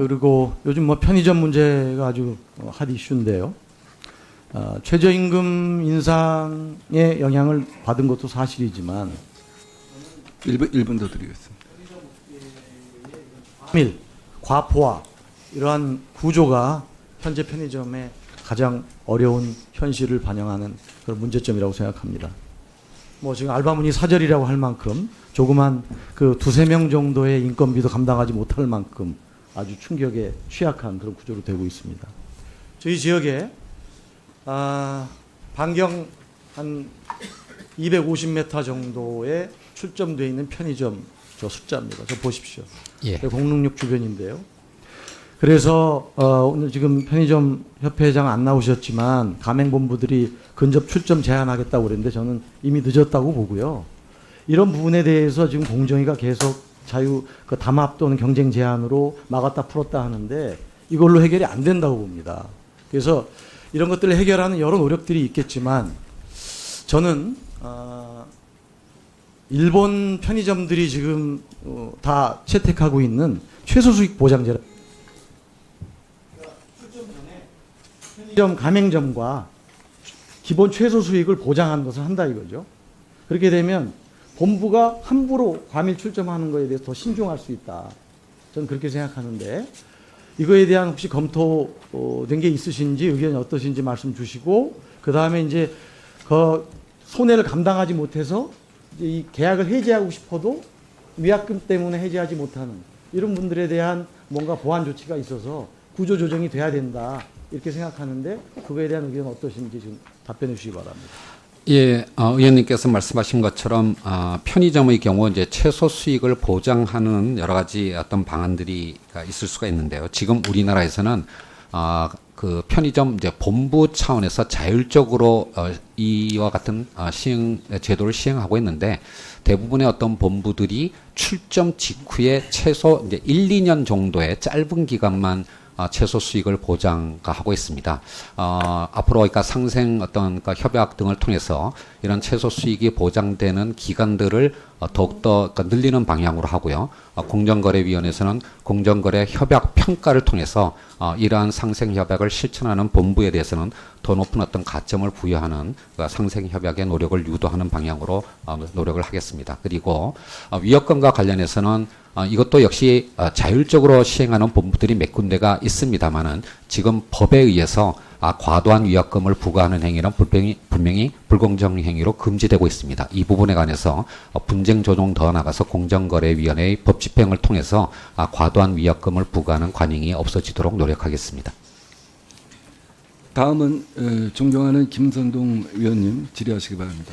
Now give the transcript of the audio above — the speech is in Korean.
그리고 요즘 뭐 편의점 문제가 아주 어, 핫 이슈인데요. 어, 최저임금 인상의 영향을 받은 것도 사실이지만 1분, 1분 더 드리겠습니다. 과밀, 과포화 이러한 구조가 현재 편의점의 가장 어려운 현실을 반영하는 그런 문제점이라고 생각합니다. 뭐 지금 알바문이 사절이라고 할 만큼 조그만 그 두세 명 정도의 인건비도 감당하지 못할 만큼 아주 충격에 취약한 그런 구조로 되고 있습니다. 저희 지역에 아, 반경 한 250m 정도에 출점되어 있는 편의점 저 숫자입니다. 저 보십시오. 예. 공릉역 주변인데요. 그래서 어, 오늘 지금 편의점 협회장 안 나오셨지만 가맹본부들이 근접 출점 제한하겠다고 그랬는데 저는 이미 늦었다고 보고요. 이런 부분에 대해서 지금 공정위가 계속 자유 그 담합 또는 경쟁 제한으로 막았다 풀었다 하는데 이걸로 해결이 안 된다고 봅니다. 그래서 이런 것들을 해결하는 여러 노력들이 있겠지만 저는 어, 일본 편의점들이 지금 어, 다 채택하고 있는 최소 수익 보장제라. 편의점 가맹점과 기본 최소 수익을 보장하는 것을 한다 이거죠. 그렇게 되면 본부가 함부로 과밀 출점하는 것에 대해서 더 신중할 수 있다. 저는 그렇게 생각하는데 이거에 대한 혹시 검토된 게 있으신지 의견이 어떠신지 말씀 주시고 그 다음에 이제 그 손해를 감당하지 못해서 이 계약을 해지하고 싶어도 위약금 때문에 해지하지 못하는 이런 분들에 대한 뭔가 보완 조치가 있어서 구조 조정이 돼야 된다 이렇게 생각하는데 그거에 대한 의견 어떠신지 좀 답변해 주시기 바랍니다. 예, 어, 의원님께서 말씀하신 것처럼 어, 편의점의 경우 이제 최소 수익을 보장하는 여러 가지 어떤 방안들이 있을 수가 있는데요. 지금 우리나라에서는 어, 그 편의점 이제 본부 차원에서 자율적으로 어, 이와 같은 어, 시행 제도를 시행하고 있는데 대부분의 어떤 본부들이 출점 직후에 최소 이제 1, 2년 정도의 짧은 기간만 어, 최소 수익을 보장하고 있습니다. 어, 앞으로 그러니까 상생 어떤 그러니까 협약 등을 통해서 이런 최소 수익이 보장되는 기간들을 어, 더욱더 그러니까 늘리는 방향으로 하고요. 어, 공정거래위원회에서는 공정거래 협약 평가를 통해서 어, 이러한 상생 협약을 실천하는 본부에 대해서는 더 높은 어떤 가점을 부여하는 그 상생 협약의 노력을 유도하는 방향으로 어, 노력을 하겠습니다. 그리고 어, 위협금과 관련해서는 어, 이것도 역시 어, 자율적으로 시행하는 본부들이 몇 군데가 있습니다만은 지금 법에 의해서 아, 과도한 위약금을 부과하는 행위는 분명히, 분명히 불공정 행위로 금지되고 있습니다. 이 부분에 관해서 어, 분쟁 조정 더 나가서 공정거래위원회의 법 집행을 통해서 아, 과도한 위약금을 부과하는 관행이 없어지도록 노력하겠습니다. 다음은 어, 존경하는 김선동 위원님 질의하시기 바랍니다.